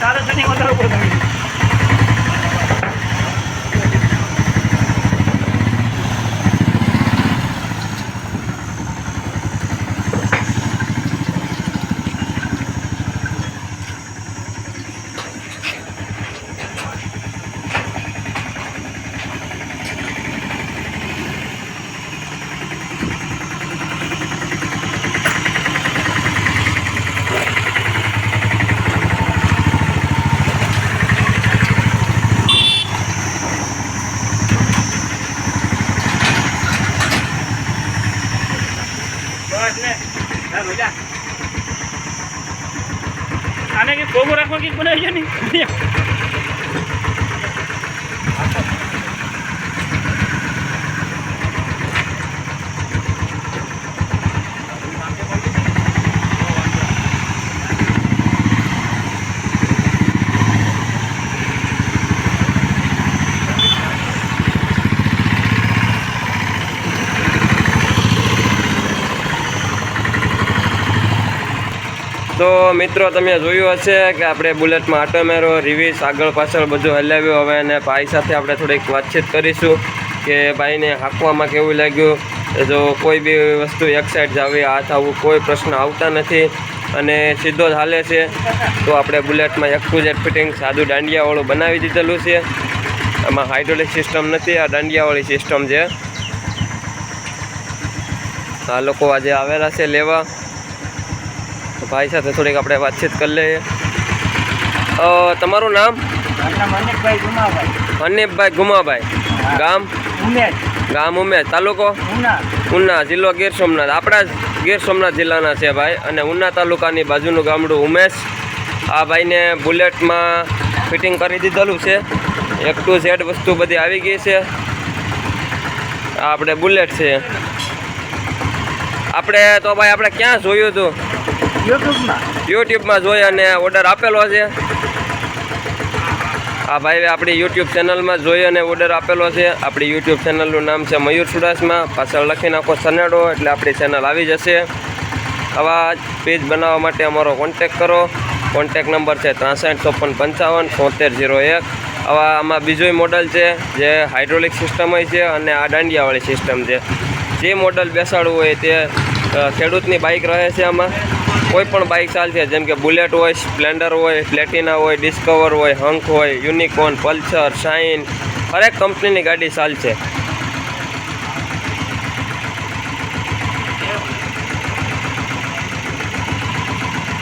Sana sa niyong matalo po namin. આને કે કોગો રાખવા કે બનાવી છે ને તો મિત્રો, તમે જોયું હશે કે આપણે બુલેટમાં આટો મેરો રિવીસ આગળ પાછળ બધું હલાવ્યું. હવે અને ભાઈ સાથે આપણે થોડીક વાતચીત કરીશું કે ભાઈને હાંકવામાં કેવું લાગ્યું. જો કોઈ બી વસ્તુ એક સાઈડ જાવી હાથ આવવું કોઈ પ્રશ્ન આવતા નથી. અને સીધો જ હાલે છે. તો આપણે બુલેટમાં એક ટુ જેટ ફિટિંગ સાદું દાંડિયાવાળું બનાવી દીધેલું છે. આમાં હાઇડ્રોલિક સિસ્ટમ નથી, આ દાંડિયાવાળી સિસ્ટમ છે. આ લોકો આજે આવેલા છે લેવા. તો ભાઈ સાથે થોડીક આપણે વાતચીત કરી લઈએ. તમારું નામ? મનિકભાઈ ગુમાભાઈ. ગામ? ગામ ઉમેશ તાલુકો? ઉના. ઉના જિલ્લો ગીર સોમનાથ. આપણા જ ગીર સોમનાથ જિલ્લાના છે ભાઈ. અને ઉના તાલુકાની બાજુનું ગામડું ઉમેશ. આ ભાઈને બુલેટમાં ફિટિંગ કરી દીધેલું છે. એક ટુ ઝેડ વસ્તુ બધી આવી ગઈ છે. આપણે બુલેટ છે. આપણે તો ભાઈ આપણે ક્યાં જોયું હતું? યુટ્યુબમાં? યુટ્યુબમાં જોઈ અને ઓર્ડર આપેલો છે. આ ભાઈએ આપણી યુટ્યુબ ચેનલમાં જોઈ અને ઓર્ડર આપેલો છે. આપણી યુટ્યુબ ચેનલનું નામ છે મયુર સુડાસમાં પાછળ લખી નાખો સનેડો, એટલે આપણી ચેનલ આવી જશે. આવા પેજ બનાવવા માટે અમારો કોન્ટેક કરો. કોન્ટેક નંબર છે ત્રાસઠ ચોપન પંચાવન તોતેર જીરો એક. આવા આમાં બીજું મોડલ છે, જે હાઇડ્રોલિક સિસ્ટમ હોય છે અને આ દાંડિયાવાળી સિસ્ટમ છે. જે મોડલ બેસાડવું હોય તે ખેડૂતની બાઇક રહે છે આમાં. કોઈ પણ બાઇક ચાલશે જેમ કે બુલેટ હોય સ્પ્લેન્ડર હોય પ્લેટિના હોય ડિસ્કવર હોય હંક હોય યુનિકોર્ન પલ્સર શાઇન હરેક કંપનીની ગાડી ચાલશે.